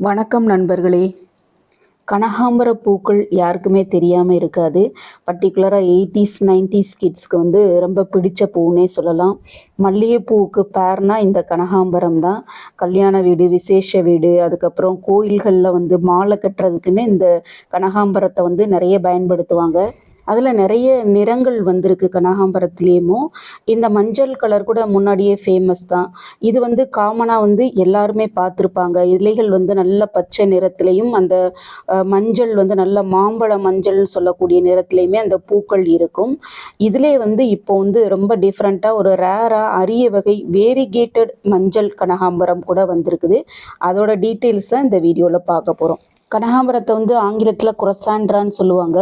வணக்கம் நண்பர்களே. கனகாம்பர பூக்கள் யாருக்குமே தெரியாமல் இருக்காது. பர்டிகுலராக எயிட்டிஸ் நைன்டிஸ் கிட்ஸ்க்கு வந்து ரொம்ப பிடிச்ச பூன்னே சொல்லலாம். மல்லிகைப்பூவுக்கு பேர்னா இந்த கனகாம்பரம் தான். கல்யாண வீடு விசேஷ வீடு அதுக்கப்புறம் கோயில்களில் வந்து மாலை கட்டுறதுக்குன்னு இந்த கனகாம்பரத்தை வந்து நிறைய பயன்படுத்துவாங்க. அதில் நிறைய நிறங்கள் வந்திருக்கு கனகாம்பரத்துலேயுமோ. இந்த மஞ்சள் கலர் கூட முன்னாடியே ஃபேமஸ் தான். இது வந்து காமனாக வந்து எல்லாருமே பார்த்துருப்பாங்க. இலைகள் வந்து நல்ல பச்சை நிறத்துலையும் அந்த மஞ்சள் வந்து நல்ல மாம்பழ மஞ்சள்னு சொல்லக்கூடிய நிறத்துலையுமே அந்த பூக்கள் இருக்கும். இதிலே வந்து இப்போ வந்து ரொம்ப டிஃப்ரெண்ட்டாக ஒரு ரேராக அரிய வகை வேரிகேட்டட் மஞ்சள் கனகாம்பரம் கூட வந்திருக்குது. அதோட டீட்டெயில்ஸை இந்த வீடியோவில் பார்க்க போகிறோம் கனகாம்பரத்தை வந்து ஆங்கிலத்தில் குரசாண்ட்ரான்னு சொல்லுவாங்க.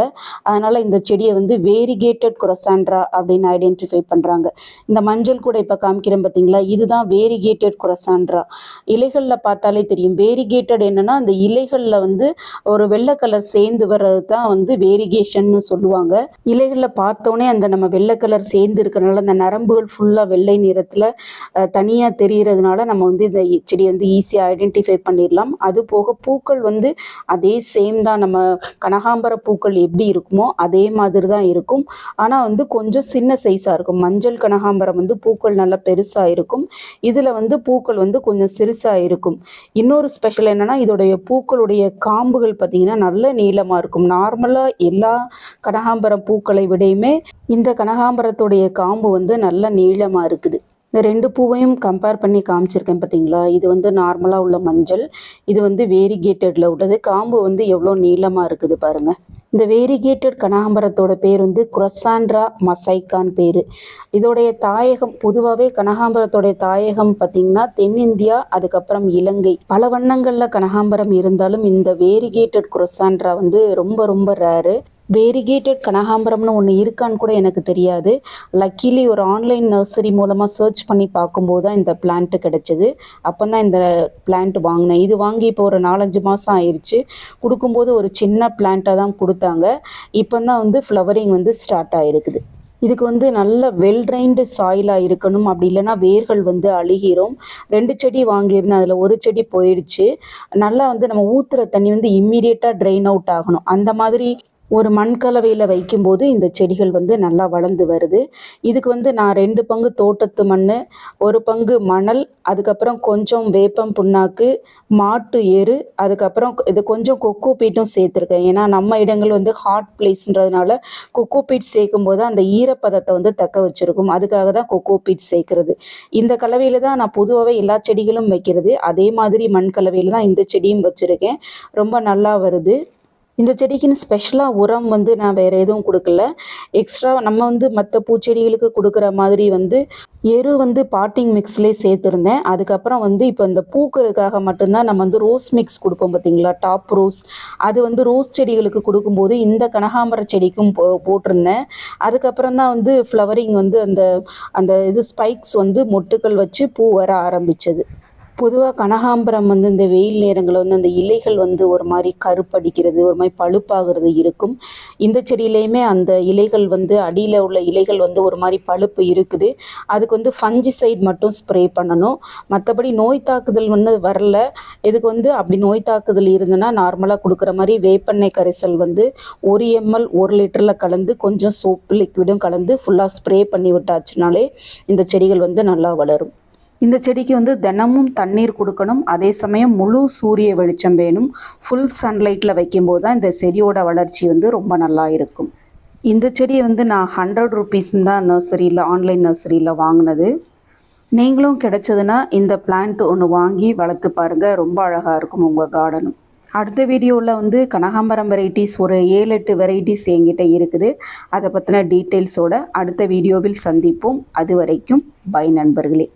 அதனால் இந்த செடியை வந்து வேரிகேட்டட் குரசாண்ட்ரா அப்படின்னு ஐடென்டிஃபை பண்ணுறாங்க இந்த மஞ்சள் கூட இப்போ காமிக்கிறேன் பார்த்தீங்களா இதுதான் வேரிகேட்டட் குரசாண்ட்ரா இலைகளில் பார்த்தாலே தெரியும். வேரிகேட்டட் என்னன்னா அந்த இலைகளில் வந்து ஒரு வெள்ளை கலர் சேர்ந்து வர்றது தான் வந்து வேரிகேஷன்னு சொல்லுவாங்க. இலைகளில் பார்த்தோன்னே அந்த நம்ம வெள்ளை கலர் சேர்ந்து இருக்கிறனால அந்த நரம்புகள் ஃபுல்லாக வெள்ளை நிறத்தில் தனியாக தெரிகிறதுனால நம்ம வந்து இந்த செடியை வந்து ஈஸியாக ஐடென்டிஃபை பண்ணிடலாம் அது போக பூக்கள் வந்து அதே சேம் தான் நம்ம கனகாம்பர பூக்கள் எப்படி இருக்குமோ அதே மாதிரி தான் இருக்கும். ஆனால் வந்து கொஞ்சம் சின்ன சைஸாக இருக்கும். மஞ்சள் கனகாம்பரம் வந்து பூக்கள் நல்லா பெருசாக இருக்கும். இதில் வந்து பூக்கள் வந்து கொஞ்சம் சிறுசாக இருக்கும். இன்னொரு ஸ்பெஷல் என்னென்னா இதோடைய பூக்களுடைய காம்புகள் பார்த்திங்கன்னா நல்ல நீளமாக இருக்கும். நார்மலாக எல்லா கனகாம்பரம் பூக்களை விடையுமே இந்த கனகாம்பரத்துடைய காம்பு வந்து நல்ல நீளமாக இருக்குது. இந்த ரெண்டு பூவையும் கம்பேர் பண்ணி காமிச்சிருக்கேன் பார்த்தீங்களா இது வந்து நார்மலாக உள்ள மஞ்சள் இது வந்து வேரிகேட்டடில் உள்ளது. காம்பு வந்து எவ்வளோ நீளமாக இருக்குது பாருங்கள் இந்த வேரிகேட்டட் கனகாம்பரத்தோட பேர் வந்து குரசாண்ட்ரா மசைக்கான் பேர். இதோடைய தாயகம் பொதுவாகவே கனகாம்பரத்தோடைய தாயகம் பார்த்திங்கன்னா தென்னிந்தியா அதுக்கப்புறம் இலங்கை. பல வண்ணங்களில் கனகாம்பரம் இருந்தாலும் இந்த வேரிகேட்டட் குரசாண்ட்ரா வந்து ரொம்ப ரொம்ப ரேரு வேரிகேட்டட் கனகாம்பரம்னு ஒன்று இருக்கான்னு கூட எனக்கு தெரியாது. லக்கிலி ஒரு ஆன்லைன் நர்சரி மூலமாக சர்ச் பண்ணி பார்க்கும்போது தான் இந்த பிளான்ட்டு கிடச்சிது. அப்போ தான் இந்த பிளான்ட் வாங்கினேன். இது வாங்கி இப்போ ஒரு நாலஞ்சு மாதம் ஆயிடுச்சு கொடுக்கும்போது ஒரு சின்ன பிளான்ட்டாக தான் கொடுத்தாங்க. இப்போ தான் வந்து ஃப்ளவரிங் வந்து ஸ்டார்ட் ஆகிருக்குது இதுக்கு வந்து நல்ல வெல் ட்ரைன்டு சாயிலாக இருக்கணும். அப்படி இல்லைன்னா வேர்கள் வந்து அழுகிரும். ரெண்டு செடி வாங்கியிருந்தேன். அதில் ஒரு செடி போயிடுச்சு. நல்லா வந்து நம்ம ஊற்றுற தண்ணி வந்து இம்மீடியட்டாக ட்ரைன் அவுட் ஆகணும். அந்த மாதிரி ஒரு மண் கலவையில் வைக்கும்போது இந்த செடிகள் வந்து நல்லா வளர்ந்து வருது. இதுக்கு வந்து நான் ரெண்டு பங்கு தோட்டத்து மண் ஒரு பங்கு மணல் அதுக்கப்புறம் கொஞ்சம் வேப்பம் புண்ணாக்கு மாட்டு எரு அதுக்கப்புறம் இது கொஞ்சம் கொக்கோ பீட்டும் சேர்த்துருக்கேன். ஏன்னா நம்ம இடங்கள் வந்து ஹாட் பிளேஸ்ன்றதுனால கொக்கோ பீட் சேர்க்கும் போது அந்த ஈரப்பதத்தை வந்து தக்க வச்சுருக்கும். அதுக்காக தான் கொக்கோ பீட் சேர்க்கறது. இந்த கலவையில் தான் நான் பொதுவாகவே எல்லா செடிகளும் வைக்கிறது. அதே மாதிரி மண் கலவையில் தான் இந்த செடியும் வச்சுருக்கேன். ரொம்ப நல்லா வருது. இந்த செடிக்குன்னு ஸ்பெஷலாக உரம் வந்து நான் வேறு எதுவும் கொடுக்கல. எக்ஸ்ட்ரா நம்ம வந்து மற்ற பூச்செடிகளுக்கு கொடுக்குற மாதிரி வந்து எரு வந்து பாட்டிங் மிக்ஸ்லேயே சேர்த்துருந்தேன். அதுக்கப்புறம் வந்து இப்போ இந்த பூக்கிறதுக்காக மட்டும்தான் நம்ம வந்து ரோஸ் மிக்ஸ் கொடுப்போம் பார்த்தீங்களா? டாப் ரோஸ் அது வந்து ரோஸ் செடிகளுக்கு கொடுக்கும்போது இந்த கனகாம்பர செடிக்கும் போ போட்டிருந்தேன். அதுக்கப்புறம் தான் வந்து ஃப்ளவரிங் வந்து அந்த அந்த இது ஸ்பைக்ஸ் வந்து மொட்டுக்கள் வச்சு பூ வர ஆரம்பிச்சது. பொதுவாக கனகாம்பரம் வந்து இந்த வெயில் நேரங்களில் வந்து அந்த இலைகள் வந்து ஒரு மாதிரி கருப்படிக்கிறது ஒரு மாதிரி பழுப்பாகிறது இருக்கும். இந்த செடியிலையுமே அந்த இலைகள் வந்து அடியில் உள்ள இலைகள் வந்து ஒரு மாதிரி பழுப்பு இருக்குது. அதுக்கு வந்து ஃபஞ்சிசைட் மட்டும் ஸ்ப்ரே பண்ணணும். மற்றபடி நோய் தாக்குதல் வந்து வரல. இதுக்கு வந்து அப்படி நோய் தாக்குதல் இருந்ததுன்னா நார்மலாக கொடுக்குற மாதிரி வேப்பெண்ணெய் கரைசல் வந்து ஒரு எம்எல் ஒரு லிட்டரில் கலந்து கொஞ்சம் சோப்பு லிக்விடும் கலந்து ஃபுல்லாக ஸ்ப்ரே பண்ணி விட்டாச்சுனாலே இந்த செடிகள் வந்து நல்லா வளரும். இந்த செடிக்கு வந்து தினமும் தண்ணீர் கொடுக்கணும். அதே சமயம் முழு சூரிய வெளிச்சம் வேணும். ஃபுல் சன்லைட்டில் வைக்கும்போது தான் இந்த செடியோட வளர்ச்சி வந்து ரொம்ப நல்லா இருக்கும். இந்த செடியை வந்து நான் ஹண்ட்ரட் ருபீஸ் தான் நர்சரியில் ஆன்லைன் நர்சரியில் வாங்கினது. நீங்களும் கிடைச்சதுன்னா இந்த பிளான்ட் ஒன்று வாங்கி வளர்த்து பாருங்கள் ரொம்ப அழகாக இருக்கும் உங்கள் கார்டனும் அடுத்த வீடியோவில் வந்து கனகாம்பரம் வெரைட்டிஸ் ஒரு ஏழு எட்டு வெரைட்டிஸ் என்கிட்ட இருக்குது. அதை பற்றின டீட்டெயில்ஸோட அடுத்த வீடியோவில் சந்திப்போம். அது வரைக்கும் பை நண்பர்களே.